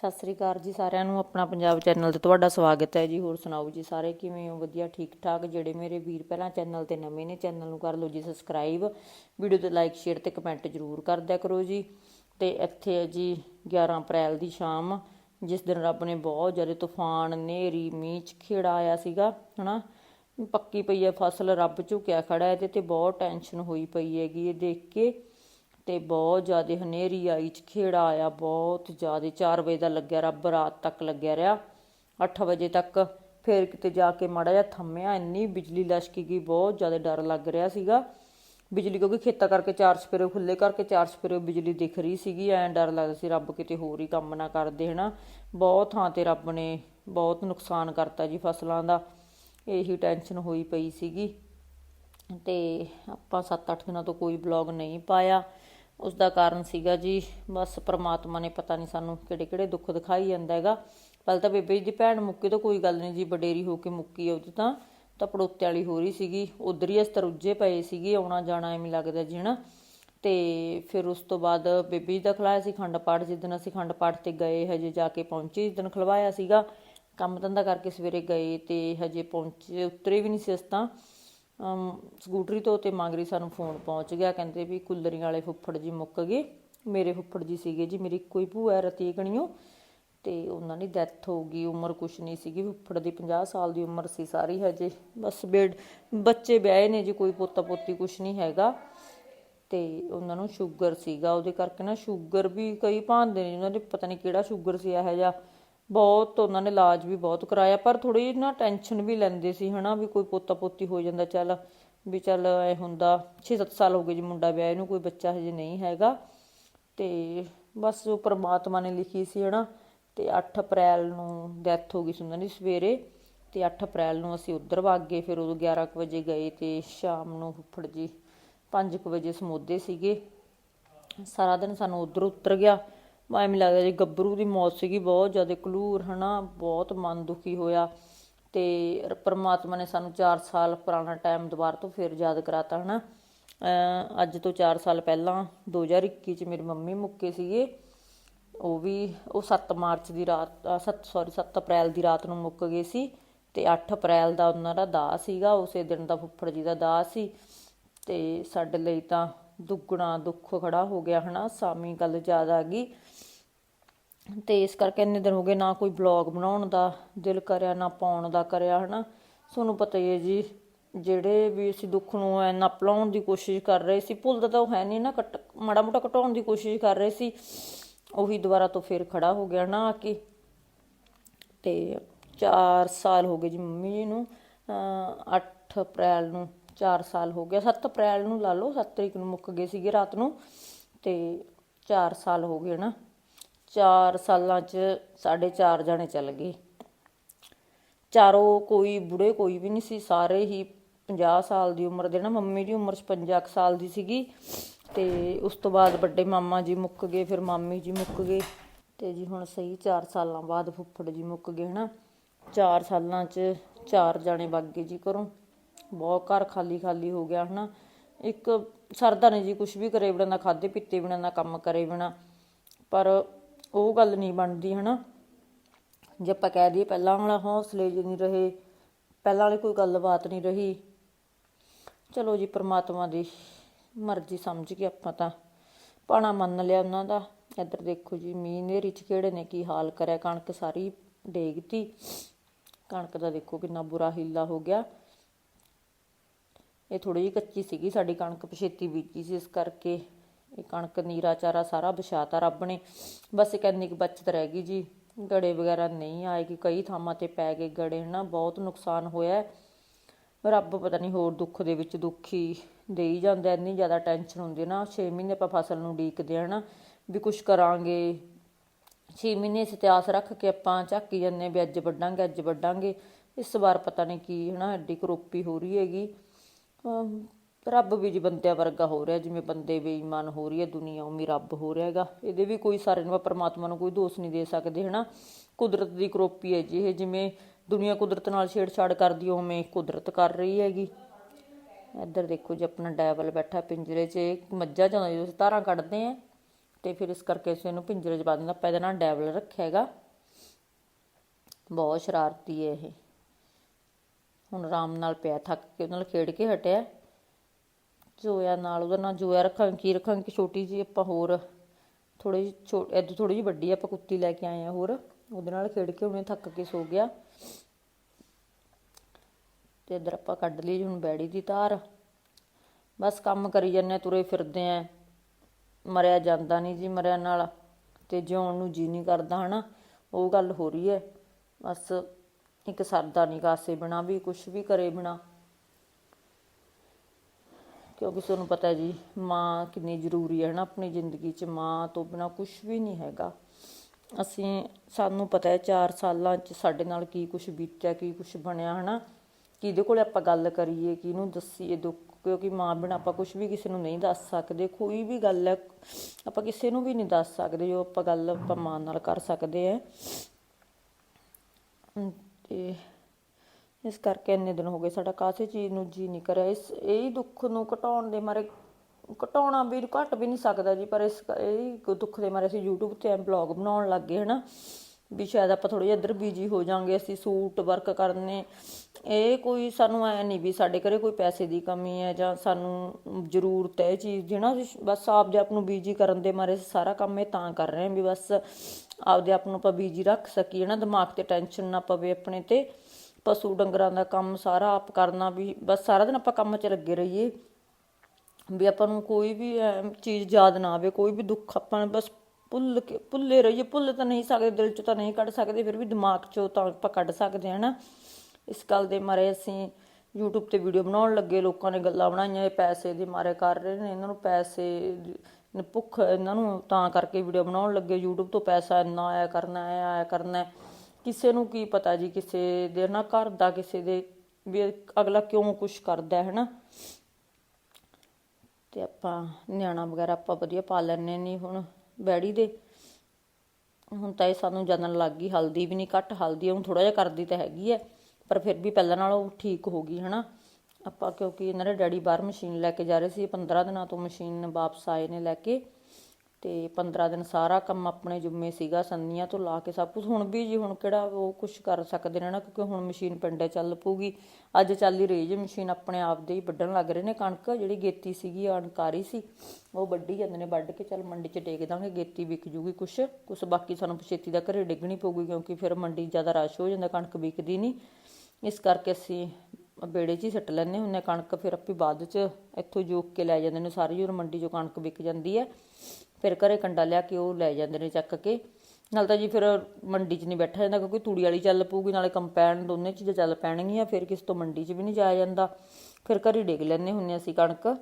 ਸਤਿ ਸ੍ਰੀ ਅਕਾਲ ਜੀ ਸਾਰਿਆਂ ਨੂੰ, ਆਪਣਾ ਪੰਜਾਬ ਚੈਨਲ ਤੇ ਤੁਹਾਡਾ ਸਵਾਗਤ ਹੈ ਜੀ। ਹੋਰ ਸੁਣਾਓ ਜੀ ਸਾਰੇ, ਕਿਵੇਂ ਹੋ? ਵਧੀਆ ਠੀਕ ਠਾਕ ਜਿਹੜੇ ਮੇਰੇ ਵੀਰ ਪਹਿਲਾਂ ਚੈਨਲ ਤੇ ਨਵੇਂ ਨੇ, ਚੈਨਲ ਨੂੰ ਕਰ ਲਓ ਜੀ ਸਬਸਕ੍ਰਾਈਬ। ਵੀਡੀਓ ਤੇ ਲਾਈਕ, ਸ਼ੇਅਰ ਤੇ ਕਮੈਂਟ ਜ਼ਰੂਰ ਕਰ ਦਿਆ ਕਰੋ ਜੀ। ਤੇ ਇੱਥੇ ਹੈ ਜੀ 11 ਅਪ੍ਰੈਲ ਦੀ ਸ਼ਾਮ, ਜਿਸ ਦਿਨ ਰੱਬ ਨੇ ਬਹੁਤ ਜ਼ਿਆਦਾ ਤੂਫਾਨ ਨੇਰੀ ਮੀਂਹ ਝਖੇੜਾ ਆਇਆ ਸੀਗਾ, ਹਨਾ? ਪੱਕੀ ਪਈ ਹੈ ਫਸਲ, ਰੱਬ ਝੁਕਿਆ ਖੜਾ ਹੈ, ਇਹਦੇ ਤੇ ਬਹੁਤ ਟੈਨਸ਼ਨ ਹੋਈ ਪਈ ਹੈਗੀ ਇਹ ਦੇਖ ਕੇ। ਤੇ ਬਹੁਤ ਜ਼ਿਆਦਾ ਹਨੇਰੀ ਆਈ, 'ਚ ਖੇੜਾ ਆਇਆ ਬਹੁਤ ਜ਼ਿਆਦਾ 4 ਵਜੇ ਦਾ ਲੱਗਿਆ ਰੱਬ, ਰਾਤ ਤੱਕ ਲੱਗਿਆ ਰਿਹਾ। 8 ਵਜੇ ਤੱਕ ਫਿਰ ਕਿਤੇ ਜਾ ਕੇ ਮਾੜਾ ਜਿਹਾ ਥੰਮਿਆ, ਇੰਨੀ ਬਿਜਲੀ ਲਸ਼ਕੀ ਗਈ, ਬਹੁਤ ਜ਼ਿਆਦਾ ਡਰ ਲੱਗ ਰਿਹਾ ਸੀਗਾ। ਬਿਜਲੀ ਕਿਉਂਕਿ ਖੇਤਾਂ ਕਰਕੇ ਚਾਰ ਸਪੇਰੇ ਖੁੱਲੇ ਕਰਕੇ ਚਾਰ ਸਪੇਰੇ ਬਿਜਲੀ ਦਿਖ ਰਹੀ ਸੀਗੀ, ਐਂ ਡਰ ਲੱਗਦਾ ਸੀ ਰੱਬ ਕਿਤੇ ਹੋਰ ਹੀ ਕੰਮ ਨਾ ਕਰਦੇ, ਹਨਾ। ਬਹੁਤ ਥਾਂ ਤੇ ਰੱਬ ਨੇ ਬਹੁਤ ਨੁਕਸਾਨ ਕਰਤਾ ਜੀ ਫਸਲਾਂ ਦਾ, ਇਹੀ ਟੈਨਸ਼ਨ ਹੋਈ ਪਈ ਸੀਗੀ। ਤੇ ਆਪਾਂ 7-8 ਦਿਨਾਂ ਤੋਂ ਕੋਈ ਬਲੌਗ ਨਹੀਂ ਪਾਇਆ। ਉਸ ਦਾ ਕਾਰਨ ਸੀਗਾ ਜੀ, ਬਸ ਪ੍ਰਮਾਤਮਾ ਨੇ ਪਤਾ ਨਹੀਂ ਸਾਨੂੰ ਕਿਹੜੇ ਕਿਹੜੇ ਦੁੱਖ ਦਿਖਾਈ ਜਾਂਦਾ ਹੈਗਾ। ਪਹਿਲਾਂ ਤਾਂ ਬੇਬੇ ਜੀ ਦੀ ਭੈਣ ਮੁੱਕੀ ਤਾਂ ਕੋਈ ਗੱਲ ਨਹੀਂ ਜੀ ਬਡੇਰੀ ਹੋ ਕੇ ਮੁੱਕੀ ਆ ਉਹਦੀ ਤਾਂ। ਤਾਂ ਪੜੋਤੇ ਵਾਲੀ ਹੋ ਰਹੀ ਸੀਗੀ, ਉਧਰ ਹੀ ਅਸਤਰ ਉੱਜੇ ਪਏ ਸੀਗੇ, ਆਉਣਾ ਜਾਣਾ ਐਵੇਂ ਲੱਗਦਾ ਜੀ, ਹਨਾ। ਤੇ ਫਿਰ ਉਸ ਤੋਂ ਬਾਅਦ ਬੇਬੀ ਜੀ ਦਾ ਖਲਾਇਆ ਸੀ ਖੰਡ ਪਾਠ ਜਿਸ ਦਿਨ ਅਸੀਂ ਖੰਡ ਪਾਠ ਤੇ ਗਏ, ਹਜੇ ਜਾ ਕੇ ਪਹੁੰਚੇ, ਜਿਸ ਦਿਨ ਖਲਵਾਇਆ ਸੀਗਾ। ਕੰਮ ਧੰਦਾ ਕਰਕੇ ਸਵੇਰੇ ਗਏ ਤੇ ਹਜੇ ਪਹੁੰਚੇ, ਉਤਰੇ ਵੀ ਨਹੀਂ ਸੀ ਅਸੀਂ ਤਾਂ। ਸਕੂਟਰੀ ਤੋਂ ਤੇ ਮੰਗਰੀ ਸਾਨੂੰ ਫੋਨ ਪਹੁੰਚ ਗਿਆ, ਕਹਿੰਦੇ ਵੀ ਕੁੱਲਰੀ ਵਾਲੇ ਫੁੱਫੜ ਜੀ ਮੁੱਕ ਗਏ, ਮੇਰੇ ਫੁੱਫੜ ਜੀ ਸੀਗੇ ਜੀ, ਮੇਰੀ ਕੋਈ ਭੂਆ ਹੈ ਰਤੀਕਣੀਓ ਤੇ ਉਹਨਾਂ ਦੀ ਡੈਥ ਹੋ ਗਈ, ਉਮਰ ਕੁਛ ਨਹੀਂ ਸੀਗੀ, ਫੁੱਫੜ ਦੀ 50 ਸਾਲ ਦੀ ਉਮਰ ਸੀ ਸਾਰੀ ਹਜੇ, ਬਸ ਬੇਡ, ਬੱਚੇ ਵਿਆਹੇ ਨੇ ਜੀ, ਕੋਈ ਪੋਤਾ ਪੋਤੀ ਕੁਛ ਨਹੀਂ ਹੈਗਾ, ਤੇ ਉਹਨਾਂ ਨੂੰ ਸ਼ੂਗਰ ਸੀਗਾ, ਉਹਦੇ ਕਰਕੇ ਨਾ ਸ਼ੂਗਰ ਵੀ ਕਈ ਭਾਂਦੇ ਨੇ, ਉਹਨਾਂ ਦੇ ਪਤਾ ਨਹੀਂ ਕਿਹੜਾ ਸ਼ੂਗਰ ਸੀ ਇਹੋ ਜਿਹਾ ਬਹੁਤ ਉਹਨਾਂ ਨੇ ਇਲਾਜ ਵੀ ਬਹੁਤ ਕਰਾਇਆ, ਪਰ ਥੋੜੀ ਨਾ ਟੈਨਸ਼ਨ ਵੀ ਲੈਂਦੇ ਸੀ, ਹਨਾ, ਵੀ ਕੋਈ ਪੋਤਾ ਪੋਤੀ ਹੋ ਜਾਂਦਾ, ਚੱਲ, ਵੀ ਚੱਲ ਐ ਹੁੰਦਾ 6-7 ਸਾਲ ਹੋ ਗਏ ਜੀ ਮੁੰਡਾ ਵਿਆਹ ਇਹਨੂੰ ਕੋਈ ਬੱਚਾ ਹਜੇ ਨਹੀਂ ਹੈਗਾ। ਤੇ ਬਸ ਉਹ ਪ੍ਰਮਾਤਮਾ ਨੇ ਲਿਖੀ ਸੀ, ਹਨਾ, ਤੇ 8 ਅਪ੍ਰੈਲ ਨੂੰ ਡੈਥ ਹੋ ਗਈ ਸੀ ਉਹਨਾਂ ਦੀ ਸਵੇਰੇ, ਤੇ 8 ਅਪ੍ਰੈਲ ਨੂੰ ਅਸੀਂ ਉੱਧਰ ਵਗ ਗਏ, ਫਿਰ ਉਦੋਂ 11 ਕੁ ਵਜੇ ਗਏ ਤੇ ਸ਼ਾਮ ਨੂੰ ਫੁੱਫੜ ਜੀ 5 ਕੁ ਵਜੇ ਸਮੋਦੇ ਸੀਗੇ। ਸਾਰਾ ਦਿਨ ਸਾਨੂੰ ਉਧਰ ਉਤਰ ਗਿਆ ਐਵੇਂ ਲੱਗਦਾ ਜੀ ਗੱਭਰੂ ਦੀ ਮੌਤ ਸੀਗੀ, ਬਹੁਤ ਜ਼ਿਆਦਾ ਕਲੂਰ, ਹਨਾ, ਬਹੁਤ ਮਨ ਦੁਖੀ ਹੋਇਆ। ਤੇ ਪਰਮਾਤਮਾ ਨੇ ਸਾਨੂੰ 4 ਸਾਲ ਪੁਰਾਣਾ ਟਾਈਮ ਦੁਬਾਰਾ ਤੋਂ ਫਿਰ ਯਾਦ ਕਰਾਤਾ, ਹਨਾ। ਅਹ ਅੱਜ ਤੋਂ 4 ਸਾਲ ਪਹਿਲਾਂ 2021 ਚ ਮੇਰੀ ਮੰਮੀ ਮੁੱਕੇ ਸੀਗੇ। ਉਹ ਵੀ, ਉਹ 7 ਮਾਰਚ ਦੀ ਰਾਤ 7 ਸੌਰੀ 7 ਅਪ੍ਰੈਲ ਦੀ ਰਾਤ ਨੂੰ ਮੁੱਕ ਗਏ ਸੀ। ਤੇ 8 ਅਪ੍ਰੈਲ ਦਾ ਉਹਨਾਂ ਦਾ ਦਾਹ ਸੀਗਾ, ਉਸੇ ਦਿਨ ਦਾ ਫੁੱਫੜ ਜੀ ਦਾ ਦਾਹ ਸੀ। ਤੇ ਸਾਡੇ ਲਈ ਤਾਂ ਦੁੱਗਣਾ ਦੁੱਖ ਖੜਾ ਹੋ ਗਿਆ ਹਨਾ, ਸਾਮੀ ਗੱਲ ਜ਼ਿਆਦਾ ਆ ਗਈ। ਤੇ ਇਸ ਕਰਕੇ ਇੰਨੇ ਦਿਨ ਹੋ ਗਏ ਨਾ ਕੋਈ ਬਲੌਗ ਬਣਾਉਣ ਦਾ ਦਿਲ ਕਰਿਆ, ਨਾ ਪਾਉਣ ਦਾ ਕਰਿਆ ਹਨਾ। ਤੁਹਾਨੂੰ ਪਤਾ ਹੀ ਹੈ ਜੀ, ਜਿਹੜੇ ਵੀ ਅਸੀਂ ਦੁੱਖ ਨੂੰ ਐ ਨਪਲਾਉਣ ਦੀ ਕੋਸ਼ਿਸ਼ ਕਰ ਰਹੇ ਸੀ ਭੁੱਲਦਾ ਤਾਂ ਉਹ ਹੈ ਨਹੀਂ ਨਾ ਕੱਟ ਮਾੜਾ ਮੋਟਾ ਘਟਾਉਣ ਦੀ ਕੋਸ਼ਿਸ਼ ਕਰ ਰਹੇ ਸੀ, ਉਹੀ ਦੁਬਾਰਾ ਤੋਂ ਫੇਰ ਖੜਾ ਹੋ ਗਿਆ ਨਾ ਆ ਕੇ। ਤੇ 4 ਸਾਲ ਹੋ ਗਏ ਜੀ ਮੰਮੀ ਜੀ ਨੂੰ, ਅਹ 8 ਅਪ੍ਰੈਲ ਨੂੰ। 4 ਸਾਲ ਹੋ ਗਿਆ। 7 ਅਪ੍ਰੈਲ ਨੂੰ ਲਾ ਲਓ 7 ਤਰੀਕ ਨੂੰ ਮੁੱਕ ਗਏ ਸੀਗੇ ਰਾਤ ਨੂੰ, ਤੇ 4 ਸਾਲ ਹੋ ਗਏ ਨਾ। 4 ਸਾਲਾਂ 'ਚ ਸਾਡੇ 4 ਜਣੇ ਚੱਲ ਗਏ। ਚਾਰੋਂ ਕੋਈ ਬੁੜੇ ਕੋਈ ਵੀ ਨਹੀਂ ਸੀ, ਸਾਰੇ ਹੀ 50 ਸਾਲ ਦੀ ਉਮਰ ਦੇ ਨਾ। ਮੰਮੀ ਦੀ ਉਮਰ 56 ਕੁ ਸਾਲ ਦੀ ਸੀਗੀ, ਤੇ ਉਸ ਤੋਂ ਬਾਅਦ ਵੱਡੇ ਮਾਮਾ ਜੀ ਮੁੱਕ ਗਏ, ਫਿਰ ਮਾਮੀ ਜੀ ਮੁੱਕ ਗਏ, ਤੇ ਜੀ ਹੁਣ ਸਹੀ 4 ਸਾਲਾਂ ਬਾਅਦ ਫੁੱਫੜ ਜੀ ਮੁੱਕ ਗਏ ਹਨਾ। 4 ਸਾਲਾਂ 'ਚ ਚਾਰ ਜਾਣੇ ਵਗ ਗਏ ਜੀ ਘਰੋਂ। ਬਹੁਤ ਘਰ ਖਾਲੀ ਖਾਲੀ ਹੋ ਗਿਆ, ਹਨਾ। ਇੱਕ ਸਰਦਾ ਨਹੀਂ ਜੀ ਕੁਝ ਵੀ ਕਰੇ ਬਿਨਾਂ ਨਾ ਖਾਦੇ ਪੀਤੇ ਬਿਨਾਂ ਨਾ ਕੰਮ ਕਰੇ ਬਿਨਾਂ। ਪਰ ਉਹ ਗੱਲ ਨਹੀਂ ਬਣਦੀ, ਹਨਾ। ਜੇ ਆਪਾਂ ਕਹਿ ਦਈਏ ਪਹਿਲਾਂ ਵਾਲਾ ਹੌਸਲੇ ਜਿਹੇ ਨਹੀਂ ਰਹੇ, ਪਹਿਲਾਂ ਵਾਲੀ ਕੋਈ ਗੱਲਬਾਤ ਨਹੀਂ ਰਹੀ। ਚਲੋ ਜੀ, ਪ੍ਰਮਾਤਮਾ ਦੀ ਮਰਜ਼ੀ ਸਮਝ ਕੇ ਆਪਾਂ ਤਾਂ। ਪਾਣਾ ਮੰਨ ਲਿਆ ਉਹਨਾਂ ਦਾ। ਇੱਧਰ ਦੇਖੋ ਜੀ, ਮੀਂਹ ਨੇਰੀ ਚ ਕਿਹੜੇ ਨੇ, ਕੀ ਹਾਲ ਕਰਿਆ, ਕਣਕ ਸਾਰੀ ਡੇਗਤੀ ਕਣਕ ਦਾ ਦੇਖੋ ਕਿੰਨਾ ਬੁਰਾ ਹੀਲਾ ਹੋ ਗਿਆ। ਇਹ ਥੋੜੀ ਜਿਹੀ ਕੱਚੀ ਸੀਗੀ, ਸਾਡੀ ਕਣਕ ਪਛੇਤੀ ਬੀਜੀ ਸੀ, ਇਸ ਕਰਕੇ ਇਹ ਕਣਕ, ਨੀਰਾ ਚਾਰਾ ਸਾਰਾ ਵਿਛਾਤਾ ਰੱਬ ਨੇ। ਬਸ ਇੱਕ ਇੰਨੀ ਕੁ ਬਚਤ ਰਹਿ ਗਈ ਜੀ। ਗੜੇ ਵਗੈਰਾ ਨਹੀਂ ਆਏ ਕਿ ਕਈ ਥਾਵਾਂ ਤੇ ਪੈ ਗਏ ਗੜੇ, ਹਨਾ, ਬਹੁਤ ਨੁਕਸਾਨ ਹੋਇਆ ਰੱਬ ਪਤਾ ਨਹੀਂ ਹੋਰ ਦੁੱਖ ਦੇ ਵਿੱਚ ਦੁੱਖੀ ਦੇਈ ਜਾਂਦਾ ਇੰਨੀ ਜ਼ਿਆਦਾ ਟੈਨਸ਼ਨ ਹੁੰਦੀ ਨਾ 6 ਮਹੀਨੇ ਆਪਾਂ ਫਸਲ ਨੂੰ ਉਡੀਕਦੇ ਹਾਂ ਨਾ ਵੀ ਕੁਝ ਕਰਾਂਗੇ। 6 ਮਹੀਨੇ ਇਤਿਹਾਸ ਰੱਖ ਕੇ ਆਪਾਂ ਝਾਕੀ ਜੰਨੇ ਵੀ ਅੱਜ ਵੱਢਾਂਗੇ ਅੱਜ ਵੱਢਾਂਗੇ। ਇਸ ਵਾਰ ਪਤਾ ਨਹੀਂ ਕੀ, ਹਨਾ, ਐਡੀ ਕਰੋਪੀ ਹੋ ਰਹੀ ਹੈਗੀ। ਰੱਬ ਵੀ ਜੀ ਬੰਦਿਆਂ ਵਰਗਾ ਹੋ ਰਿਹਾ, ਜਿਵੇਂ ਬੰਦੇ ਬੇਈਮਾਨ ਹੋ ਰਹੀ ਹੈ, ਦੁਨੀਆ ਉਮੀ ਰੱਬ ਹੋ ਰਿਹਾ ਹੈਗਾ। ਇਹਦੇ ਵੀ ਕੋਈ ਸਾਰੇ ਨੂੰ, ਪਰਮਾਤਮਾ ਨੂੰ ਕੋਈ ਦੋਸ਼ ਨਹੀਂ ਦੇ ਸਕਦੇ, ਹਨਾ? ਕੁਦਰਤ ਦੀ ਕਰੋਪੀ ਹੈ ਜੀ ਇਹ, ਜਿਵੇਂ ਦੁਨੀਆ ਕੁਦਰਤ ਨਾਲ ਛੇੜਛਾੜ ਕਰਦੀ ਉਵੇਂ ਕੁਦਰਤ ਕਰ ਰਹੀ ਹੈਗੀ। ਇੱਧਰ ਦੇਖੋ ਜੀ, ਆਪਣਾ ਡੈਵਲ ਬੈਠਾ ਪਿੰਜਰੇ 'ਚ ਇਹ ਮੱਝਾਂ ਜਦੋਂ ਅਸੀਂ ਧਾਰਾਂ ਕੱਢਦੇ ਆ ਤੇ ਫਿਰ ਇਸ ਕਰਕੇ ਅਸੀਂ ਇਹਨੂੰ ਪਿੰਜਰੇ 'ਚ ਪਾ ਦਿੰਦਾ ਆਪਾਂ ਡੈਵਲ ਰੱਖਿਆ ਹੈਗਾ। ਬਹੁਤ ਸ਼ਰਾਰਤੀ ਹੈ ਇਹ। ਹੁਣ ਆਰਾਮ ਨਾਲ ਪਿਆ ਥੱਕ ਕੇ ਉਹਦੇ ਨਾਲ ਖੇਡ ਕੇ ਹਟਿਆ। ਜੋਇਆ ਨਾਲ ਉਹਦਾ ਨਾਲ ਜੋਇਆ ਰੱਖਾਂ ਕੀ ਰੱਖਾਂ ਕਿ ਛੋਟੀ ਜੀ ਆਪਾਂ ਹੋਰ ਥੋੜੀ ਜਿਹੀ ਐਦੋਂ ਥੋੜੀ ਜਿਹੀ ਵੱਡੀ ਆਪਾਂ ਕੁੱਤੀ ਲੈ ਕੇ ਆਏ ਆ ਹੋਰ ਉਹਦੇ ਨਾਲ ਖੇਡ ਕੇ ਉਹਨੇ ਥੱਕ ਕੇ ਸੋ ਗਿਆ। ਤੇ ਇਧਰ ਆਪਾਂ ਕੱਢ ਲਈ ਜੀ ਹੁਣ ਬੈੜੀ ਦੀ ਤਾਰ ਬਸ ਕੰਮ ਕਰੀ ਜਾਂਦੇ ਹਾਂ, ਤੁਰੇ ਫਿਰਦੇ ਆ। ਮਰਿਆ ਜਾਂਦਾ ਨਹੀਂ ਜੀ ਮਰਿਆ ਨਾਲ ਤੇ ਜਿਉਣ ਨੂੰ ਜੀ ਨਹੀਂ ਕਰਦਾ ਹਨਾ ਉਹ ਗੱਲ ਹੋ ਰਹੀ ਹੈ। ਬਸ ਇੱਕ ਸਰਦਾ ਨਹੀਂ ਕਾਸੇ ਬਿਨਾ ਵੀ ਕੁਝ ਵੀ ਕਰੇ ਬਿਨਾ। ਕਿਉਂਕਿ ਤੁਹਾਨੂੰ ਪਤਾ ਜੀ, ਮਾਂ ਕਿੰਨੀ ਜ਼ਰੂਰੀ ਹੈ ਨਾ ਆਪਣੀ ਜ਼ਿੰਦਗੀ 'ਚ। ਮਾਂ ਤੋਂ ਬਿਨਾ ਕੁਝ ਵੀ ਨਹੀਂ ਹੈਗਾ। ਅਸੀਂ, ਸਾਨੂੰ ਪਤਾ ਹੈ 4 ਸਾਲਾਂ 'ਚ ਸਾਡੇ ਨਾਲ ਕੀ ਕੁਝ ਬੀਤਿਆ, ਕੀ ਕੁਝ ਬਣਿਆ, ਹਨਾ। ਕਿਹਦੇ ਕੋਲ ਆਪਾਂ ਗੱਲ ਕਰੀਏ, ਕਿਹਨੂੰ ਦੱਸੀਏ ਦੁੱਖ, ਕਿਉਂਕਿ ਮਾਂ ਬਿਨਾ ਆਪਾਂ ਕੁਝ ਵੀ ਕਿਸੇ ਨੂੰ ਨਹੀਂ ਦੱਸ ਸਕਦੇ। ਕੋਈ ਵੀ ਗੱਲ ਹੈ, ਆਪਾਂ ਕਿਸੇ ਨੂੰ ਵੀ ਨਹੀਂ ਦੱਸ ਸਕਦੇ। ਜੋ ਆਪਾਂ ਗੱਲ ਆਪਾਂ ਮਾਂ ਨਾਲ ਕਰ ਸਕਦੇ ਆ ਤੇ ਇਸ ਕਰਕੇ ਇੰਨੇ ਦਿਨ ਹੋ ਗਏ ਸਾਡਾ ਕਾਸੇ ਚੀਜ਼ ਨੂੰ ਜੀ ਨਹੀਂ ਕਰਿਆ। ਇਸ, ਇਹ ਦੁੱਖ ਨੂੰ ਘਟਾਉਣ ਦੇ ਮਾਰੇ, ਘਟਾਉਣਾ ਵੀ ਘਟ ਵੀ ਨਹੀਂ ਸਕਦਾ ਜੀ, ਪਰ ਇਸ, ਇਹ ਦੁੱਖ ਦੇ ਮਾਰੇ ਅਸੀਂ YouTube ਤੇ ਬਲੌਗ ਬਣਾਉਣ ਲੱਗ ਗਏ, ਹਨਾ? ਵੀ ਸ਼ਾਇਦ ਆਪਾਂ ਥੋੜੇ ਜਿਹਾ ਇੱਧਰ ਬੀਜੀ ਹੋ ਜਾਾਂਗੇ, ਅਸੀਂ ਸੂਟ ਵਰਕ ਕਰਨੇ। ਇਹ ਕੋਈ ਸਾਨੂੰ ਐ ਨਹੀਂ ਵੀ ਸਾਡੇ ਘਰੇ ਕੋਈ ਪੈਸੇ ਦੀ ਕਮੀ ਹੈ ਜਾਂ ਸਾਨੂੰ ਜ਼ਰੂਰਤ ਹੈ ਇਹ ਚੀਜ਼ ਦੀ ਨਾ। ਬਸ ਆਪਦੇ ਆਪ ਨੂੰ ਬੀਜੀ ਕਰਨ ਦੇ ਮਾਰੇ ਸਾਰਾ ਕੰਮ ਇਹ ਤਾਂ ਕਰ ਰਹੇ ਹਾਂ ਵੀ ਬਸ ਆਪਦੇ ਆਪ ਨੂੰ ਆਪਾਂ ਬੀਜੀ ਰੱਖ ਸਕੀਏ ਨਾ। ਦਿਮਾਗ ਤੇ ਟੈਨਸ਼ਨ ਨਾ ਪਵੇ ਆਪਣੇ ਤੇ। ਪਸ਼ੂ ਡੰਗਰਾਂ ਦਾ ਕੰਮ ਸਾਰਾ ਆਪ ਕਰਨਾ ਵੀ ਬਸ ਸਾਰਾ ਦਿਨ ਆਪਾਂ ਕੰਮ 'ਚ ਲੱਗੇ ਰਹੀਏ। ਵੀ ਆਪਾਂ ਨੂੰ ਕੋਈ ਵੀ ਐਂ ਚੀਜ਼ ਯਾਦ ਨਾ ਆਵੇ, ਕੋਈ ਵੀ ਦੁੱਖ ਆਪਾਂ ਬਸ ਭੁੱਲ ਕੇ, ਭੁੱਲੇ ਰਹੀਏ, ਭੁੱਲ ਤਾਂ ਨਹੀਂ ਸਕਦੇ, ਦਿਲ 'ਚ ਤਾਂ ਨਹੀਂ ਕੱਢ ਸਕਦੇ, ਫਿਰ ਵੀ ਦਿਮਾਗ 'ਚੋਂ ਤਾਂ ਆਪਾਂ ਕੱਢ ਸਕਦੇ ਹਾਂ ਨਾ। ਇਸ ਗੱਲ ਦੇ ਮਾਰੇ ਅਸੀਂ YouTube ਤੇ ਵੀਡੀਓ ਬਣਾਉਣ ਲੱਗੇ, ਲੋਕਾਂ ਨੇ ਗੱਲਾਂ ਬਣਾਈਆਂ, ਇਹ ਪੈਸੇ ਦੇ ਮਾਰੇ ਕਰ ਰਹੇ ਨੇ, ਇਹਨਾਂ ਨੂੰ ਪੈਸੇ ਭੁੱਖ, ਇਹਨਾਂ ਨੂੰ ਤਾਂ ਕਰਕੇ ਵੀਡੀਓ ਬਣਾਉਣ ਲੱਗੇ, YouTube ਤੋਂ ਪੈਸਾ ਇੰਨਾ ਆਇਆ ਕਰਨਾ ਹੈ ਆਇਆ ਕਰਨਾ। ਕਿਸੇ ਨੂੰ ਕੀ ਪਤਾ ਜੀ, ਕਿਸੇ ਦੇ ਨਾ ਘਰ ਦਾ, ਕਿਸੇ ਦੇ ਵੀ ਅਗਲਾ ਕਿਉਂ ਕੁਛ ਕਰਦਾ ਹੈ ਨਾ। ਤੇ ਆਪਾਂ ਨਿਆਣਾ ਵਗੈਰਾ ਆਪਾਂ ਵਧੀਆ ਪਾ ਲੈਣੇ ਨਹੀਂ ਹੁਣ। ਬੈੜੀ ਦੇ। ਹੁਣ ਤਾਂ ਇਹ ਸਾਨੂੰ ਜਾਣਨ ਲੱਗ ਗਈ, ਹਲਦੀ ਵੀ ਨਹੀਂ ਘੱਟ, ਹਲਦੀ ਉਹ ਥੋੜਾ ਜਿਹਾ ਕਰਦੀ ਤਾਂ ਹੈਗੀ ਹੈ ਪਰ ਫਿਰ ਵੀ ਪਹਿਲਾਂ ਨਾਲੋਂ ਠੀਕ ਹੋ ਗਈ, ਹਨਾ। ਆਪਾਂ ਕਿਉਂਕਿ ਇਹਨਾਂ ਦੇ ਡੈਡੀ ਬਾਹਰ ਮਸ਼ੀਨ ਲੈ ਕੇ ਜਾ ਰਹੇ ਸੀ 15 ਦਿਨਾਂ ਤੋਂ ਮਸ਼ੀਨ ਵਾਪਸ ਆਏ ਨੇ ਲੈ ਕੇ। ਤੇ 15 ਦਿਨ ਸਾਰਾ ਕੰਮ ਆਪਣੇ ਜੁੰਮੇ ਸੀਗਾ, ਸੰਨੀਆਂ ਤੋਂ ਲਾ ਕੇ ਸਭ ਕੁਝ ਹੁਣ ਵੀ ਜੀ, ਹੁਣ ਕਿਹੜਾ ਉਹ ਕੁਝ ਕਰ ਸਕਦੇ ਨੇ ਨਾ, ਕਿਉਂਕਿ ਹੁਣ ਮਸ਼ੀਨ ਪਿੰਡੇ ਚੱਲ ਪੂਗੀ ਅੱਜ ਚੱਲ ਹੀ ਰਹੀ ਜੀ ਮਸ਼ੀਨ, ਆਪਣੇ ਆਪ ਦੇ ਹੀ ਵੱਢਣ ਲੱਗ ਰਹੇ ਨੇ ਕਣਕ, ਜਿਹੜੀ ਗੇਤੀ ਸੀਗੀ ਅਣਕਾਰੀ ਸੀ, ਉਹ ਵੱਢੀ ਜਾਂਦੇ ਨੇ ਵੱਢ ਕੇ, ਚੱਲ ਮੰਡੀ 'ਚ ਟੇਕ ਦਾਂਗੇ, ਗੇਤੀ ਵਿਕ ਜੂਗੀ ਕੁਛ ਕੁਛ ਬਾਕੀ ਸਾਨੂੰ ਪਛੇਤੀ ਦਾ ਘਰੇ ਡਿੱਗਣੀ ਪਊਗੀ, ਕਿਉਂਕਿ ਫਿਰ ਮੰਡੀ ਜ਼ਿਆਦਾ ਰਸ਼ ਹੋ ਜਾਂਦਾ, ਕਣਕ ਵਿਕਦੀ ਨਹੀਂ ਇਸ ਕਰਕੇ ਅਸੀਂ ਬੇੜੇ 'ਚ ਹੀ ਸੱਟ ਲੈਂਦੇ ਹੁੰਨੇ ਕਣਕ, ਫਿਰ ਆਪੇ ਬਾਅਦ 'ਚ ਇੱਥੋਂ ਜੋਕ ਕੇ ਲੈ ਜਾਂਦੇ ਨੇ, ਸਾਰੀ ਜੁਰ ਮੰਡੀ 'ਚੋਂ ਕਣਕ ਵਿਕ ਜਾਂਦੀ ਹੈ ਫਿਰ ਘਰੇ ਕੰਡਾ ਲਿਆ ਕੇ ਉਹ ਲੈ ਜਾਂਦੇ ਨੇ ਚੱਕ ਕੇ। ਨਾਲ ਤਾਂ ਜੀ ਫਿਰ ਮੰਡੀ 'ਚ ਨਹੀਂ ਬੈਠਾ ਜਾਂਦਾ, ਕਿਉਂਕਿ ਤੂੜੀ ਵਾਲੀ ਚੱਲ ਪਊਗੀ, ਨਾਲੇ ਕੰਪੈਨ ਦੋਨੇ ਚੀਜ਼ਾਂ ਚੱਲ ਪੈਣਗੀਆਂ, ਫਿਰ ਕਿਸ ਤੋਂ ਮੰਡੀ 'ਚ ਵੀ ਨਹੀਂ ਜਾਇਆ ਜਾਂਦਾ। ਫਿਰ ਘਰੇ ਡੇਗ ਲੈਂਦੇ ਹੁੰਨੇ ਅਸੀਂ ਕਣਕ।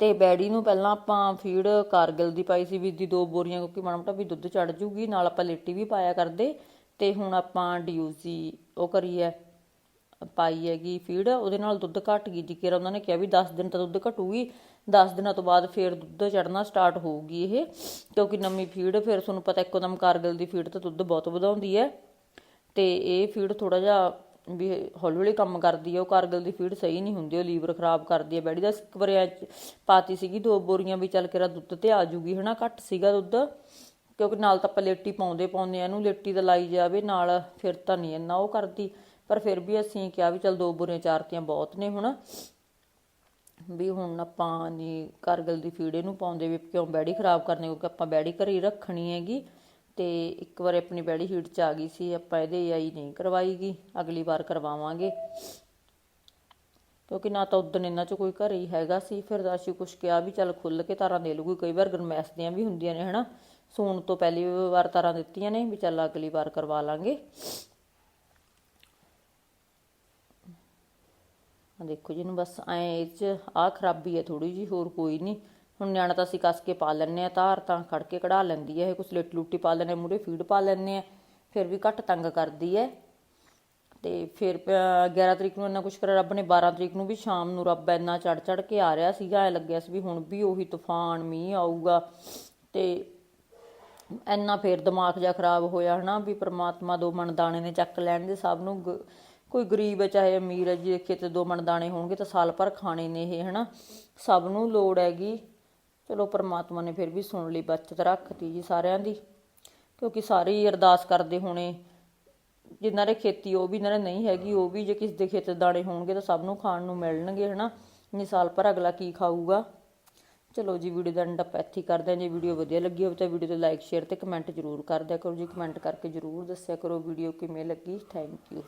ਤੇ ਬੈੜੀ ਨੂੰ ਪਹਿਲਾਂ ਆਪਾਂ ਫੀਡ ਕਾਰਗਿਲ ਦੀ ਪਾਈ ਸੀ ਵੀ ਦੀ ਦੋ ਬੋਰੀਆਂ, ਕਿਉਂਕਿ ਮਾੜਾ ਮੋਟਾ ਵੀ ਦੁੱਧ ਚੜ ਜੂਗੀ, ਨਾਲ ਆਪਾਂ ਲੇਟੀ ਵੀ ਪਾਇਆ ਕਰਦੇ। ਤੇ ਹੁਣ ਆਪਾਂ ਡੀਯੂਸੀ ਉਹ ਕਰੀ ਹੈ ਪਾਈ ਹੈਗੀ ਫੀਡ, ਉਹਦੇ ਨਾਲ ਦੁੱਧ ਘਟ ਗਈ। ਜੀ ਕਿਰਾ ਉਹਨਾਂ ਨੇ ਕਿਹਾ ਵੀ 10 ਦਿਨ ਤਾਂ ਦੁੱਧ ਘਟੂਗੀ 10 ਦਿਨਾਂ ਤੋਂ ਬਾਅਦ ਫੇਰ ਦੁੱਧ ਚੜਨਾ ਸਟਾਰਟ ਹੋਊਗੀ ਇਹ, ਕਿਉਂਕਿ ਨਵੀਂ ਫੀਡ, ਫਿਰ ਤੁਹਾਨੂੰ ਪਤਾ ਇੱਕੋਦਮ ਕਾਰਗਿਲ ਦੀ ਫੀਡ ਤਾਂ ਦੁੱਧ ਬਹੁਤ ਵਧਾਉਂਦੀ ਹੈ। ਤੇ ਇਹ ਫੀਡ ਥੋੜਾ ਜਿਹਾ ਵੀ ਹੌਲੀ ਹੌਲੀ ਕੰਮ ਕਰਦੀ ਹੈ, ਉਹ ਕਾਰਗਲ ਦੀ ਫੀਡ ਸਹੀ ਨਹੀਂ ਹੁੰਦੀ, ਉਹ ਲੀਵਰ ਖਰਾਬ ਕਰਦੀ ਹੈ। ਬੈੜੀ ਦਾ ਇੱਕ ਵਾਰ ਪਾਤੀ ਸੀਗੀ, ਦੋ ਬੋਰੀਆਂ ਵੀ ਚੱਲ ਕੇਰਾ ਦੁੱਧ ਤੇ ਆ ਜੂਗੀ, ਹਨਾ, ਘੱਟ ਸੀਗਾ ਦੁੱਧ। ਕਿਉਂਕਿ ਨਾਲ ਤਾਂ ਆਪਾਂ ਲੇਟੀ ਪਾਉਂਦੇ ਪਾਉਂਦੇ ਆ, ਇਹਨੂੰ ਲੇਟੀ ਦਾ ਲਾਈ ਜਾਵੇ, ਨਾਲ ਫਿਰ ਤਾਂ ਨਹੀਂ ਇੰਨਾ ਉਹ ਕਰਦੀ। ਪਰ ਫਿਰ ਵੀ ਅਸੀਂ ਕਿਹਾ ਵੀ ਚਲ ਦੋ ਬੁਰੇ ਚਾਰਤੀਆਂ ਬਹੁਤ ਨੇ ਹੁਣ। ਵੀ ਹੁਣ ਆਪਾਂ ਨਹੀਂ ਕਰਗਲ ਦੀ ਫੀੜੇ ਇਹਨੂੰ ਪਾਉਂਦੇ ਵੀ ਕਿਉਂ ਬੈੜੀ ਖਰਾਬ ਕਰਨੀ, ਕਿਉਂਕਿ ਆਪਾਂ ਬੈੜੀ ਘਰੇ ਹੀ ਰੱਖਣੀ ਹੈਗੀ। ਤੇ ਇੱਕ ਵਾਰ ਆਪਣੀ ਬੈੜੀ ਹੀਟ ਚ ਆ ਗਈ ਸੀ, ਆਪਾਂ ਇਹਦੇ ਆਈ ਨਹੀਂ ਕਰਵਾਈਗੀ, ਅਗਲੀ ਵਾਰ ਕਰਵਾਵਾਂਗੇ। ਕਿਉਂਕਿ ਨਾ ਤਾਂ ਉਦੋਂ ਇਹਨਾਂ ਚ ਕੋਈ ਘਰੇ ਹੀ ਹੈਗਾ ਸੀ, ਫਿਰ ਅਸੀਂ ਕੁਛ ਕਿਹਾ ਵੀ ਚੱਲ ਖੁੱਲ ਕੇ ਤਾਰਾਂ ਦੇ ਲੂਗੀ ਕਈ ਵਾਰ ਗਰਮੈਸ ਦੀਆਂ ਵੀ ਹੁੰਦੀਆਂ ਨੇ, ਹਨਾ। ਸੂਣ ਤੋਂ ਪਹਿਲੀ ਵਾਰ ਤਾਰਾਂ ਦਿੱਤੀਆਂ ਨੇ, ਵੀ ਚੱਲ ਅਗਲੀ ਵਾਰ ਕਰਵਾ ਲਾਂਗੇ। ਦੇਖੋ ਜੀ, ਇਹਨੂੰ ਬਸ ਐ ਇਹ ਚ ਆ ਖਰਾਬੀ ਹੈ ਥੋੜੀ ਜੀ ਹੋਰ ਕੋਈ ਨਹੀਂ। ਹੁਣ ਨਿਆਣਾ ਤਾਂ ਅਸੀਂ ਕੱਸ ਕੇ ਪਾ ਲੈਣੇ ਆ ਧਾਰ ਤਾਂ ਖੜ ਕੇ ਕਢਾ ਲੈਂਦੀ ਹੈ, ਇਹ ਕੁਛ ਲੇਟ ਲੂਟੀ ਪਾ ਲੈਣੇ ਮੂਰੇ ਫੀਡ ਪਾ ਲੈਣੇ ਆ ਫਿਰ ਵੀ ਘੱਟ ਤੰਗ ਕਰਦੀ ਹੈ। ਤੇ ਫਿਰ 11 ਤਰੀਕ ਨੂੰ ਇੰਨਾ ਕੁਛ ਕਰਿਆ, ਰੱਬ ਨੇ 12 ਤਰੀਕ ਨੂੰ ਵੀ ਸ਼ਾਮ ਨੂੰ ਰੱਬ ਇੰਨਾ ਚੜ ਚੜ ਕੇ ਆ ਰਿਹਾ ਸੀਗਾ, ਐ ਲੱਗਿਆ ਸੀ ਵੀ ਹੁਣ ਵੀ ਉਹੀ ਤੂਫਾਨ ਮੀਂਹ ਆਊਗਾ। ਤੇ ਇੰਨਾ ਫੇਰ ਦਿਮਾਗ ਜਿਹਾ ਖਰਾਬ ਹੋਇਆ ਹਨਾ, ਵੀ ਪ੍ਰਮਾਤਮਾ ਦੋ ਮਣ ਦਾਣੇ ਨੇ ਚੱਕ ਲੈਣ ਦੇ ਸਭ ਨੂੰ ਕੋਈ ਗਰੀਬ ਹੈ, ਚਾਹੇ ਅਮੀਰ ਹੈ, ਜੀ ਦੇਖੇ ਤੇ ਦੋ ਮਣ ਦਾਣੇ ਹੋਣਗੇ ਤਾਂ ਸਾਲ ਭਰ ਖਾਣੇ ਨੇ ਇਹ, ਹਨਾ? ਸਭ ਨੂੰ ਲੋੜ ਹੈਗੀ। ਚਲੋ, ਪਰਮਾਤਮਾ ਨੇ ਫਿਰ ਵੀ ਸੁਣ ਲਈ, ਬਚਤ ਰੱਖਤੀ ਜੀ ਸਾਰਿਆਂ ਦੀ। ਕਿਉਂਕਿ ਸਾਰੇ ਹੀ ਅਰਦਾਸ ਕਰਦੇ ਹੋਣੇ, ਜਿਨ੍ਹਾਂ ਦੇ ਖੇਤੀ ਉਹ ਵੀ ਇਹਨਾਂ ਨੇ ਨਹੀਂ ਹੈਗੀ, ਉਹ ਵੀ ਜੇ ਕਿਸੇ ਦੇ ਖੇਤ ਦਾਣੇ ਹੋਣਗੇ ਤਾਂ ਸਭ ਨੂੰ ਖਾਣ ਨੂੰ ਮਿਲਣਗੇ, ਹਨਾ? ਨਹੀਂ, ਸਾਲ ਭਰ ਅਗਲਾ ਕੀ ਖਾਊਗਾ? ਚਲੋ ਜੀ, ਵੀਡੀਓ ਦਾ ਐਂਡ ਆਪਾਂ ਇੱਥੇ ਹੀ ਕਰਦੇ ਹਾਂ। ਜੇ ਵੀਡੀਓ ਵਧੀਆ ਲੱਗੀ ਹੋਵੇ ਤਾਂ ਵੀਡੀਓ ਤੇ ਲਾਈਕ ਸ਼ੇਅਰ ਤੇ ਕਮੈਂਟ ਜ਼ਰੂਰ ਕਰ ਦਿਆ ਕਰੋ ਜੀ। ਕਮੈਂਟ ਕਰਕੇ ਜ਼ਰੂਰ ਦੱਸਿਆ ਕਰੋ ਵੀਡੀਓ ਕਿਵੇਂ ਲੱਗੀ। Thank you